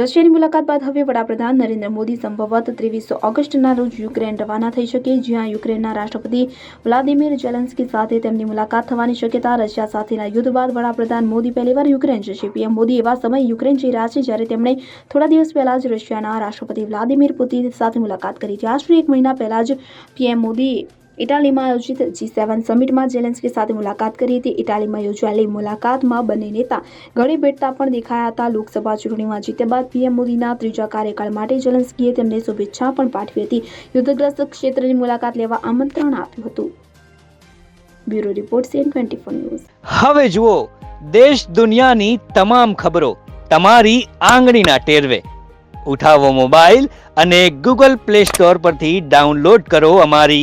રશિયાની મુલાકાત બાદ હવે વડાપ્રધાન નરેન્દ્ર મોદી સંભવત ત્રેવીસ ઓગસ્ટના રોજ યુક્રેન રવાના થઈ શકે, જ્યાં યુક્રેનના રાષ્ટ્રપતિ વ્લાદિમીર જેલેન્સ્કી સાથે તેમની મુલાકાત થવાની શક્યતા રશિયા સાથેના યુદ્ધ બાદ વડાપ્રધાન મોદી પહેલીવાર યુક્રેન જશે. પીએમ મોદી એવા સમયે યુક્રેન જઈ રહ્યા છે જ્યારે તેમણે થોડા દિવસ પહેલા જ રશિયાના રાષ્ટ્રપતિ વ્લાદિમીર પુતિન સાથે મુલાકાત કરી. હતી આશરે એક મહિના પહેલા જ પીએમ મોદીએ ઇટાલીમાં આયોજિત જી સેવન સમિટમાં જેલેન્સ્કી સાથે મુલાકાત કરી હતી. ઇટાલીમાં યોજાયેલી મુલાકાતમાં બંને નેતા ઘણી ભેટતા પણ દેખાયા હતા. લોકસભા ચૂંટણીમાં જીત્યા બાદ પીએમ મોદીના ત્રીજા કાર્યકાળ માટે જેલેન્સ્કીએ તેમને શુભેચ્છા પણ પાઠવી હતી. યુદ્ધગ્રસ્ત ક્ષેત્રની મુલાકાત લેવા આમંત્રણ આપ્યું હતું. Bureau report CN twenty four news. હવે જુઓ, દેશ દુનિયાની તમામ ખબરો તમારી આંગળીના ટેરવે. ઉઠાવો મોબાઈલ અને ગૂગલ પ્લે સ્ટોર પરથી ડાઉનલોડ કરો અમારી